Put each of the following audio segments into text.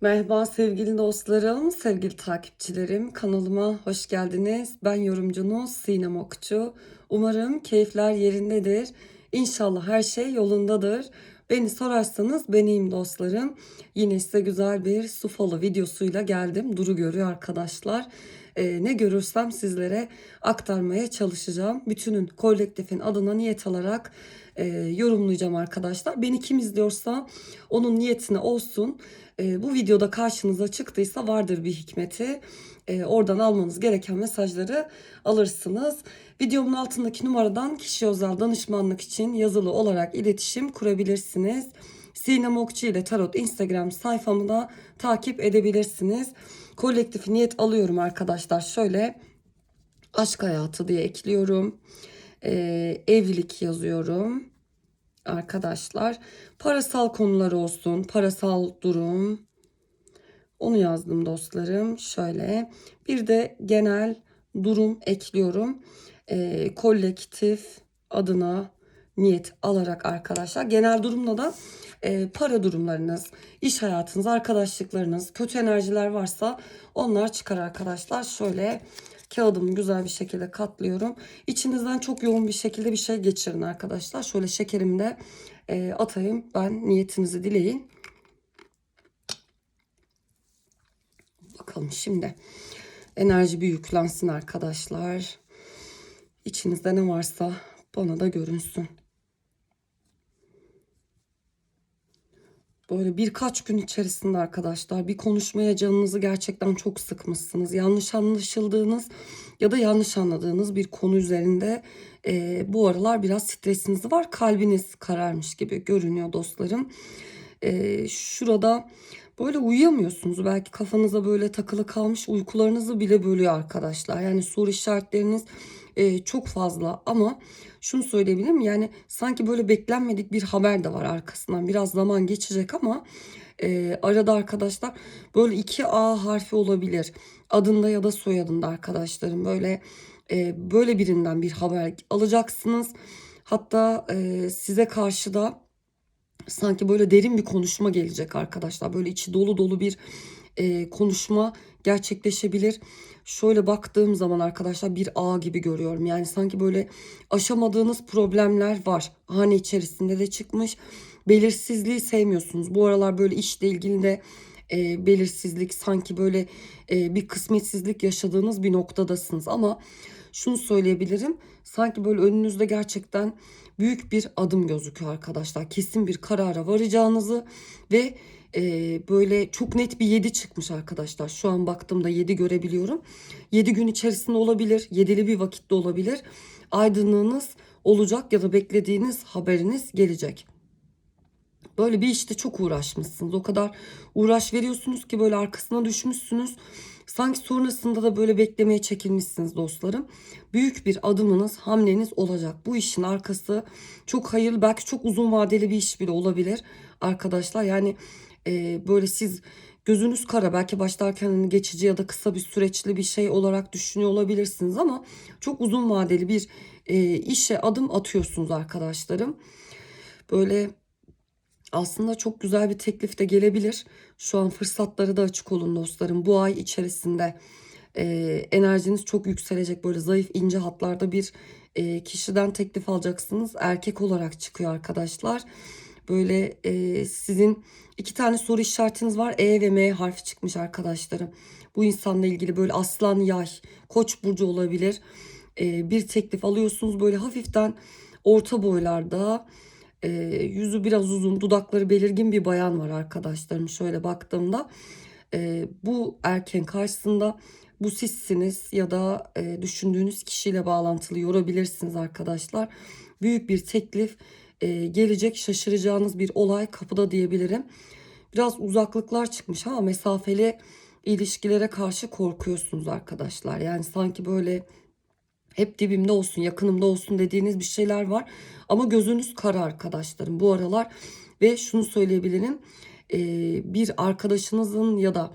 Merhaba sevgili dostlarım, sevgili takipçilerim. Kanalıma hoş geldiniz. Ben yorumcunuz Sinem Okçu. Umarım keyifler yerindedir. İnşallah her şey yolundadır. Beni sorarsanız ben iyiyim dostlarım. Yine size güzel bir su falı videosuyla geldim. Duru görüyor arkadaşlar. Ee, ne görürsem sizlere aktarmaya çalışacağım. Bütünün kolektifin adına niyet alarak e, yorumlayacağım arkadaşlar. Beni kim izliyorsa onun niyetine olsun. E, bu videoda karşınıza çıktıysa vardır bir hikmeti. E, oradan almanız gereken mesajları alırsınız. Videomun altındaki numaradan kişi özel danışmanlık için yazılı olarak iletişim kurabilirsiniz. Sinem Okçu ile Tarot Instagram sayfamı da takip edebilirsiniz. Kolektif niyet alıyorum arkadaşlar. Şöyle aşk hayatı diye ekliyorum. E, evlilik yazıyorum arkadaşlar. Parasal konular olsun, parasal durum. Onu yazdım dostlarım. Şöyle bir de genel durum ekliyorum. Ee, kolektif adına niyet alarak arkadaşlar. Genel durumda da e, para durumlarınız, iş hayatınız, arkadaşlıklarınız, kötü enerjiler varsa onlar çıkar arkadaşlar. Şöyle kağıdımı güzel bir şekilde katlıyorum. İçinizden çok yoğun bir şekilde bir şey geçirin arkadaşlar. Şöyle şekerimi de e, atayım. Ben niyetinizi dileyin. Bakalım şimdi. Enerji bir yüklensin arkadaşlar. İçinizde ne varsa bana da görünsün. Böyle birkaç gün içerisinde arkadaşlar bir konuşmaya canınızı gerçekten çok sıkmışsınız. Yanlış anlaşıldığınız ya da yanlış anladığınız bir konu üzerinde e, bu aralar biraz stresiniz var. Kalbiniz kararmış gibi görünüyor dostlarım. E, şurada böyle uyuyamıyorsunuz. Belki kafanıza böyle takılı kalmış uykularınızı bile bölüyor arkadaşlar. Yani soru işaretleriniz e, çok fazla ama şunu söyleyebilirim yani sanki böyle beklenmedik bir haber de var arkasından. Biraz zaman geçecek ama e, arada arkadaşlar böyle iki A harfi olabilir. Adında ya da soyadında arkadaşlarım böyle e, böyle birinden bir haber alacaksınız. Hatta e, size karşı da sanki böyle derin bir konuşma gelecek arkadaşlar. Böyle içi dolu dolu bir e, konuşma gerçekleşebilir. Şöyle baktığım zaman arkadaşlar bir ağ gibi görüyorum. Yani sanki böyle aşamadığınız problemler var. Hane içerisinde de çıkmış. Belirsizliği sevmiyorsunuz. Bu aralar böyle işle ilgili de e, belirsizlik sanki böyle e, bir kısmetsizlik yaşadığınız bir noktadasınız. Ama şunu söyleyebilirim. Sanki böyle önünüzde gerçekten büyük bir adım gözüküyor arkadaşlar. Kesin bir karara varacağınızı ve e, böyle çok net bir 7 çıkmış arkadaşlar. Şu an baktığımda 7 görebiliyorum. 7 gün içerisinde olabilir. 7'li bir vakitte olabilir. Aydınlığınız olacak ya da beklediğiniz haberiniz gelecek. Böyle bir işte çok uğraşmışsınız. O kadar uğraş veriyorsunuz ki böyle arkasına düşmüşsünüz. Sanki sonrasında da böyle beklemeye çekilmişsiniz dostlarım. Büyük bir adımınız, hamleniz olacak. Bu işin arkası çok hayırlı, belki çok uzun vadeli bir iş bile olabilir arkadaşlar. Yani e, böyle siz gözünüz kara belki başlarken hani geçici ya da kısa bir süreçli bir şey olarak düşünüyor olabilirsiniz ama çok uzun vadeli bir e, işe adım atıyorsunuz arkadaşlarım. Böyle aslında çok güzel bir teklif de gelebilir. Şu an fırsatları da açık olun dostlarım. Bu ay içerisinde e, enerjiniz çok yükselecek. Böyle zayıf ince hatlarda bir e, kişiden teklif alacaksınız. Erkek olarak çıkıyor arkadaşlar. Böyle e, sizin iki tane soru işaretiniz var. E ve M harfi çıkmış arkadaşlarım. Bu insanla ilgili böyle aslan yay, koç burcu olabilir. E, bir teklif alıyorsunuz böyle hafiften orta boylarda e, yüzü biraz uzun, dudakları belirgin bir bayan var arkadaşlarım. Şöyle baktığımda e, bu erken karşısında bu sizsiniz ya da e, düşündüğünüz kişiyle bağlantılı yorabilirsiniz arkadaşlar. Büyük bir teklif e, gelecek şaşıracağınız bir olay kapıda diyebilirim. Biraz uzaklıklar çıkmış ama mesafeli ilişkilere karşı korkuyorsunuz arkadaşlar. Yani sanki böyle hep dibimde olsun, yakınımda olsun dediğiniz bir şeyler var. Ama gözünüz kara arkadaşlarım bu aralar. Ve şunu söyleyebilirim. Bir arkadaşınızın ya da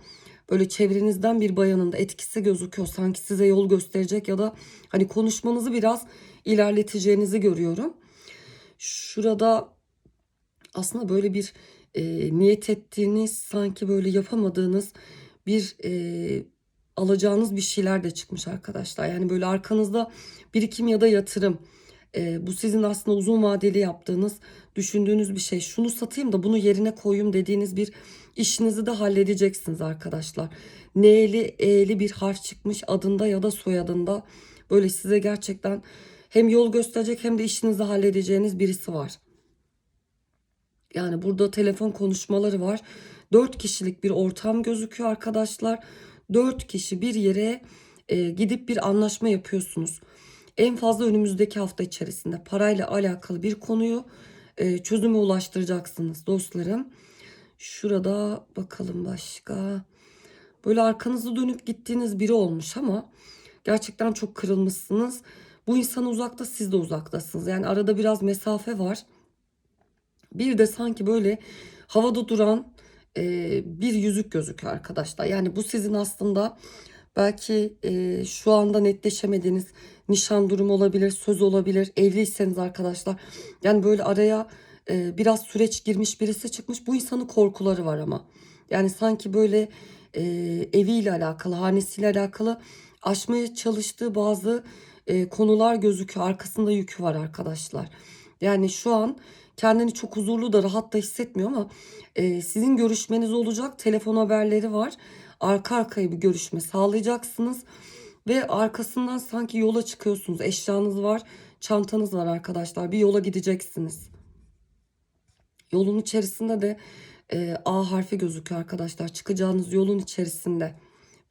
böyle çevrenizden bir bayanın da etkisi gözüküyor. Sanki size yol gösterecek ya da hani konuşmanızı biraz ilerleteceğinizi görüyorum. Şurada aslında böyle bir e, niyet ettiğiniz sanki böyle yapamadığınız bir e, alacağınız bir şeyler de çıkmış arkadaşlar. Yani böyle arkanızda birikim ya da yatırım. E, bu sizin aslında uzun vadeli yaptığınız, düşündüğünüz bir şey. Şunu satayım da bunu yerine koyayım dediğiniz bir işinizi de halledeceksiniz arkadaşlar. N'li, E'li bir harf çıkmış adında ya da soyadında. Böyle size gerçekten hem yol gösterecek hem de işinizi halledeceğiniz birisi var. Yani burada telefon konuşmaları var. Dört kişilik bir ortam gözüküyor arkadaşlar. Dört kişi bir yere e, gidip bir anlaşma yapıyorsunuz. En fazla önümüzdeki hafta içerisinde parayla alakalı bir konuyu e, çözüme ulaştıracaksınız dostlarım. Şurada bakalım başka. Böyle arkanızı dönüp gittiğiniz biri olmuş ama gerçekten çok kırılmışsınız. Bu insan uzakta siz de uzaktasınız. Yani arada biraz mesafe var. Bir de sanki böyle havada duran e, bir yüzük gözüküyor arkadaşlar. Yani bu sizin aslında belki e, şu anda netleşemediğiniz nişan durumu olabilir, söz olabilir, evliyseniz arkadaşlar. Yani böyle araya e, biraz süreç girmiş birisi çıkmış. Bu insanın korkuları var ama. Yani sanki böyle e, eviyle alakalı, hanesiyle alakalı aşmaya çalıştığı bazı e, konular gözüküyor. Arkasında yükü var arkadaşlar. Yani şu an kendini çok huzurlu da rahat da hissetmiyor ama e, sizin görüşmeniz olacak. Telefon haberleri var. Arka arkaya bir görüşme sağlayacaksınız. Ve arkasından sanki yola çıkıyorsunuz. Eşyanız var, çantanız var arkadaşlar. Bir yola gideceksiniz. Yolun içerisinde de e, A harfi gözüküyor arkadaşlar. Çıkacağınız yolun içerisinde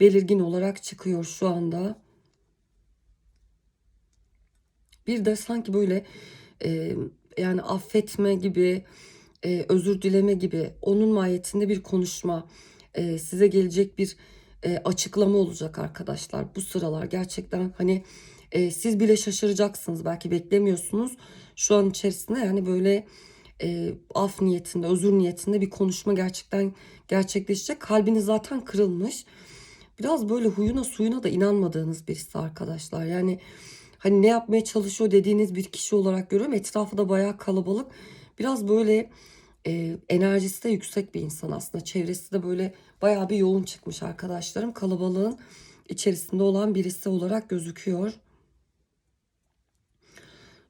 belirgin olarak çıkıyor şu anda. Bir de sanki böyle e, yani affetme gibi, e, özür dileme gibi onun mahiyetinde bir konuşma, e, size gelecek bir e, açıklama olacak arkadaşlar. Bu sıralar gerçekten hani e, siz bile şaşıracaksınız belki beklemiyorsunuz. Şu an içerisinde yani böyle e, af niyetinde, özür niyetinde bir konuşma gerçekten gerçekleşecek. Kalbiniz zaten kırılmış. Biraz böyle huyuna suyuna da inanmadığınız birisi arkadaşlar. Yani hani ne yapmaya çalışıyor dediğiniz bir kişi olarak görüyorum. Etrafı da bayağı kalabalık. Biraz böyle e, enerjisi de yüksek bir insan aslında. Çevresi de böyle bayağı bir yoğun çıkmış arkadaşlarım. Kalabalığın içerisinde olan birisi olarak gözüküyor.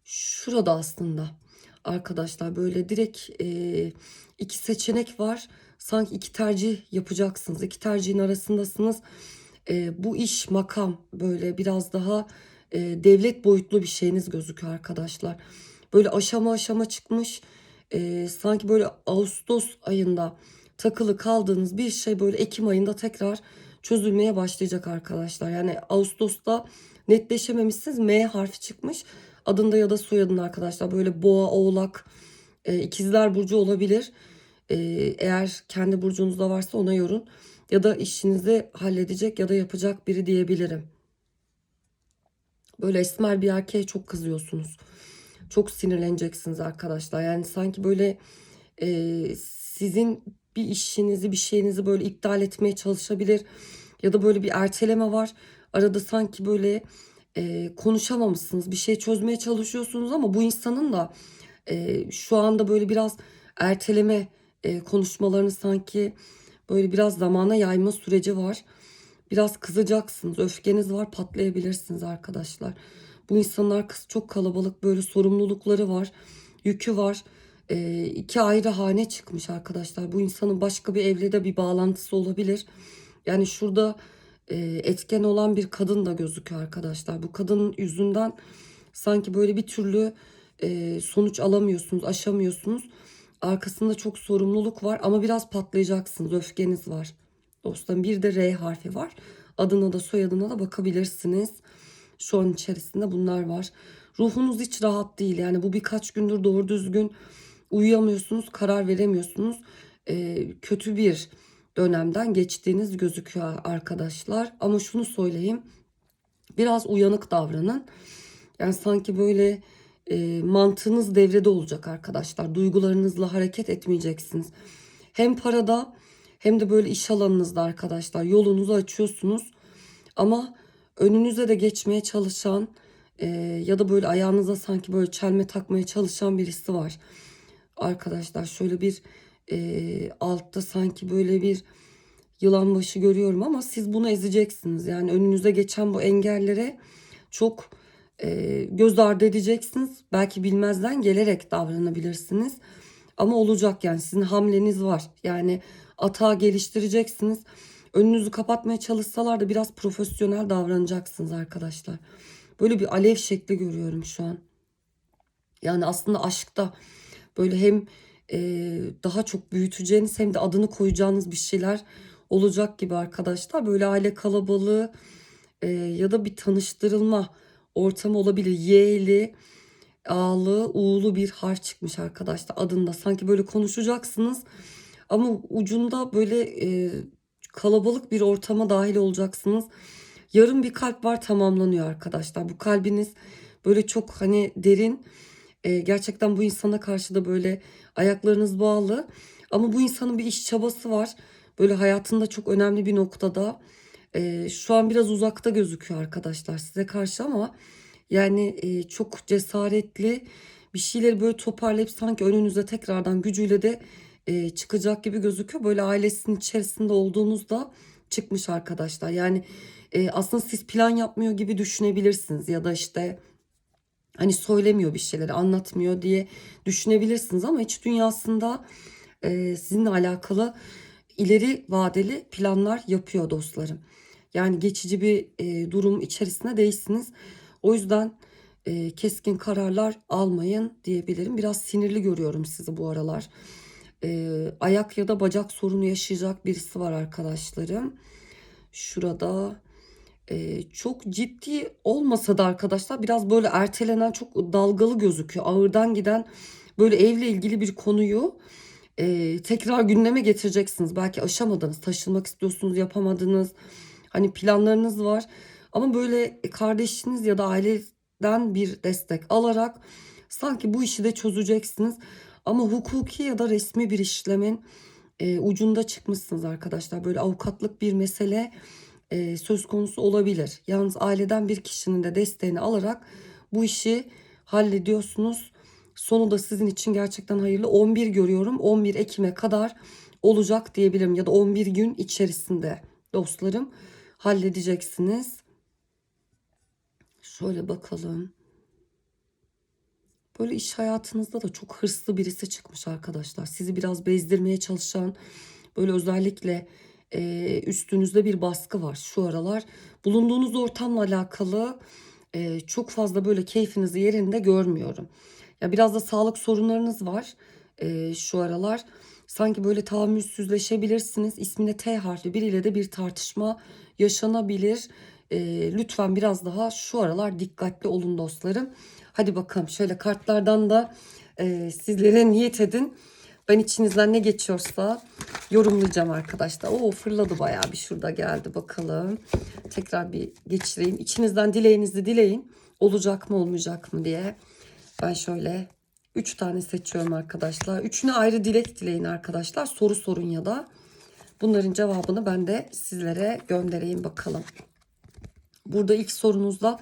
Şurada aslında arkadaşlar böyle direkt e, iki seçenek var. Sanki iki tercih yapacaksınız. İki tercihin arasındasınız. E, bu iş makam böyle biraz daha e, devlet boyutlu bir şeyiniz gözüküyor arkadaşlar. Böyle aşama aşama çıkmış. E, sanki böyle Ağustos ayında takılı kaldığınız bir şey böyle Ekim ayında tekrar çözülmeye başlayacak arkadaşlar. Yani Ağustos'ta netleşememişsiniz. M harfi çıkmış. Adında ya da soyadında arkadaşlar böyle boğa, oğlak, e, ikizler burcu olabilir. E, eğer kendi burcunuzda varsa ona yorun. Ya da işinizi halledecek ya da yapacak biri diyebilirim. Böyle esmer bir erkeğe çok kızıyorsunuz. Çok sinirleneceksiniz arkadaşlar. Yani sanki böyle e, sizin bir işinizi bir şeyinizi böyle iptal etmeye çalışabilir. Ya da böyle bir erteleme var. Arada sanki böyle e, konuşamamışsınız. Bir şey çözmeye çalışıyorsunuz ama bu insanın da e, şu anda böyle biraz erteleme e, konuşmalarını sanki böyle biraz zamana yayma süreci var. Biraz kızacaksınız. Öfkeniz var patlayabilirsiniz arkadaşlar. Bu insanın arkası çok kalabalık böyle sorumlulukları var. Yükü var. E, iki ayrı hane çıkmış arkadaşlar. Bu insanın başka bir evle de bir bağlantısı olabilir. Yani şurada e, etken olan bir kadın da gözüküyor arkadaşlar. Bu kadının yüzünden sanki böyle bir türlü e, sonuç alamıyorsunuz, aşamıyorsunuz. Arkasında çok sorumluluk var ama biraz patlayacaksınız. Öfkeniz var. Dostum bir de R harfi var. Adına da soyadına da bakabilirsiniz. Şu an içerisinde bunlar var. Ruhunuz hiç rahat değil. Yani bu birkaç gündür doğru düzgün uyuyamıyorsunuz, karar veremiyorsunuz. Ee, kötü bir dönemden geçtiğiniz gözüküyor arkadaşlar. Ama şunu söyleyeyim. Biraz uyanık davranın. Yani sanki böyle e, mantığınız devrede olacak arkadaşlar. Duygularınızla hareket etmeyeceksiniz. Hem parada hem de böyle iş alanınızda arkadaşlar yolunuzu açıyorsunuz. Ama önünüze de geçmeye çalışan e, ya da böyle ayağınıza sanki böyle çelme takmaya çalışan birisi var. Arkadaşlar şöyle bir Ee, altta sanki böyle bir yılan başı görüyorum ama siz bunu ezeceksiniz. Yani önünüze geçen bu engellere çok e, göz ardı edeceksiniz. Belki bilmezden gelerek davranabilirsiniz. Ama olacak yani sizin hamleniz var. Yani atağı geliştireceksiniz. Önünüzü kapatmaya çalışsalar da biraz profesyonel davranacaksınız arkadaşlar. Böyle bir alev şekli görüyorum şu an. Yani aslında aşkta böyle hem e, daha çok büyüteceğiniz hem de adını koyacağınız bir şeyler olacak gibi arkadaşlar. Böyle aile kalabalığı e, ya da bir tanıştırılma ortamı olabilir. Y'li, A'lı, U'lu bir harf çıkmış arkadaşlar adında. Sanki böyle konuşacaksınız ama ucunda böyle e, kalabalık bir ortama dahil olacaksınız. Yarım bir kalp var tamamlanıyor arkadaşlar. Bu kalbiniz böyle çok hani derin. E, gerçekten bu insana karşı da böyle ayaklarınız bağlı. Ama bu insanın bir iş çabası var. Böyle hayatında çok önemli bir noktada. E, şu an biraz uzakta gözüküyor arkadaşlar size karşı ama yani e, çok cesaretli bir şeyleri böyle toparlayıp sanki önünüze tekrardan gücüyle de e, çıkacak gibi gözüküyor. Böyle ailesinin içerisinde olduğunuzda çıkmış arkadaşlar. Yani e, aslında siz plan yapmıyor gibi düşünebilirsiniz ya da işte hani söylemiyor bir şeyleri anlatmıyor diye düşünebilirsiniz ama iç dünyasında e, sizinle alakalı ileri vadeli planlar yapıyor dostlarım. Yani geçici bir e, durum içerisinde değilsiniz. O yüzden e, keskin kararlar almayın diyebilirim. Biraz sinirli görüyorum sizi bu aralar. E, ayak ya da bacak sorunu yaşayacak birisi var arkadaşlarım. Şurada e, çok ciddi olmasa da arkadaşlar biraz böyle ertelenen çok dalgalı gözüküyor. Ağırdan giden böyle evle ilgili bir konuyu e, tekrar gündeme getireceksiniz. Belki aşamadınız, taşınmak istiyorsunuz, yapamadınız. Hani planlarınız var. Ama böyle kardeşiniz ya da aileden bir destek alarak sanki bu işi de çözeceksiniz. Ama hukuki ya da resmi bir işlemin e, ucunda çıkmışsınız arkadaşlar. Böyle avukatlık bir mesele e, söz konusu olabilir. Yalnız aileden bir kişinin de desteğini alarak bu işi hallediyorsunuz. Sonu da sizin için gerçekten hayırlı. 11 görüyorum. 11 Ekim'e kadar olacak diyebilirim ya da 11 gün içerisinde dostlarım halledeceksiniz. Şöyle bakalım. Böyle iş hayatınızda da çok hırslı birisi çıkmış arkadaşlar. Sizi biraz bezdirmeye çalışan böyle özellikle e, üstünüzde bir baskı var şu aralar. Bulunduğunuz ortamla alakalı e, çok fazla böyle keyfinizi yerinde görmüyorum. Ya biraz da sağlık sorunlarınız var e, şu aralar. Sanki böyle tahammülsüzleşebilirsiniz. İsmine T harfi biriyle de bir tartışma yaşanabilir. E, lütfen biraz daha şu aralar dikkatli olun dostlarım. Hadi bakalım şöyle kartlardan da e, sizlere niyet edin. Ben içinizden ne geçiyorsa yorumlayacağım arkadaşlar. Oo fırladı bayağı bir şurada geldi bakalım. Tekrar bir geçireyim. İçinizden dileğinizi dileyin. Olacak mı olmayacak mı diye. Ben şöyle 3 tane seçiyorum arkadaşlar. Üçüne ayrı dilek dileyin arkadaşlar. Soru sorun ya da bunların cevabını ben de sizlere göndereyim bakalım. Burada ilk sorunuzda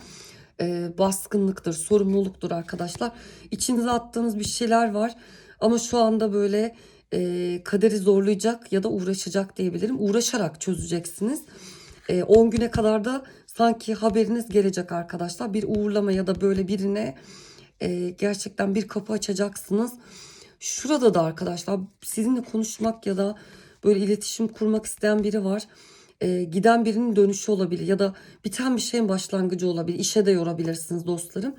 e, baskınlıktır, sorumluluktur arkadaşlar. İçinize attığınız bir şeyler var ama şu anda böyle e, kaderi zorlayacak ya da uğraşacak diyebilirim. Uğraşarak çözeceksiniz. E, 10 güne kadar da sanki haberiniz gelecek arkadaşlar. Bir uğurlama ya da böyle birine e, gerçekten bir kapı açacaksınız. Şurada da arkadaşlar sizinle konuşmak ya da böyle iletişim kurmak isteyen biri var. E, giden birinin dönüşü olabilir ya da biten bir şeyin başlangıcı olabilir. İşe de yorabilirsiniz dostlarım.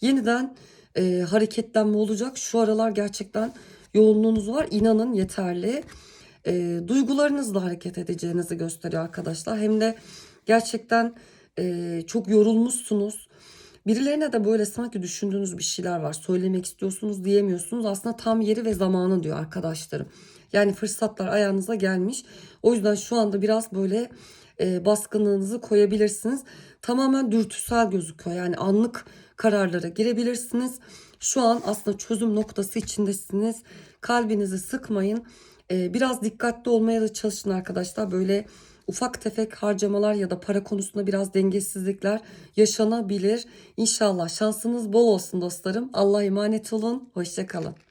Yeniden e, hareketlenme olacak. Şu aralar gerçekten yoğunluğunuz var. İnanın yeterli. E, duygularınızla hareket edeceğinizi gösteriyor arkadaşlar. Hem de gerçekten e, çok yorulmuşsunuz. Birilerine de böyle sanki düşündüğünüz bir şeyler var. Söylemek istiyorsunuz diyemiyorsunuz. Aslında tam yeri ve zamanı diyor arkadaşlarım. Yani fırsatlar ayağınıza gelmiş. O yüzden şu anda biraz böyle e, baskınlığınızı koyabilirsiniz. Tamamen dürtüsel gözüküyor. Yani anlık kararlara girebilirsiniz. Şu an aslında çözüm noktası içindesiniz. Kalbinizi sıkmayın. E, biraz dikkatli olmaya da çalışın arkadaşlar. Böyle ufak tefek harcamalar ya da para konusunda biraz dengesizlikler yaşanabilir. İnşallah şansınız bol olsun dostlarım. Allah'a emanet olun. Hoşçakalın.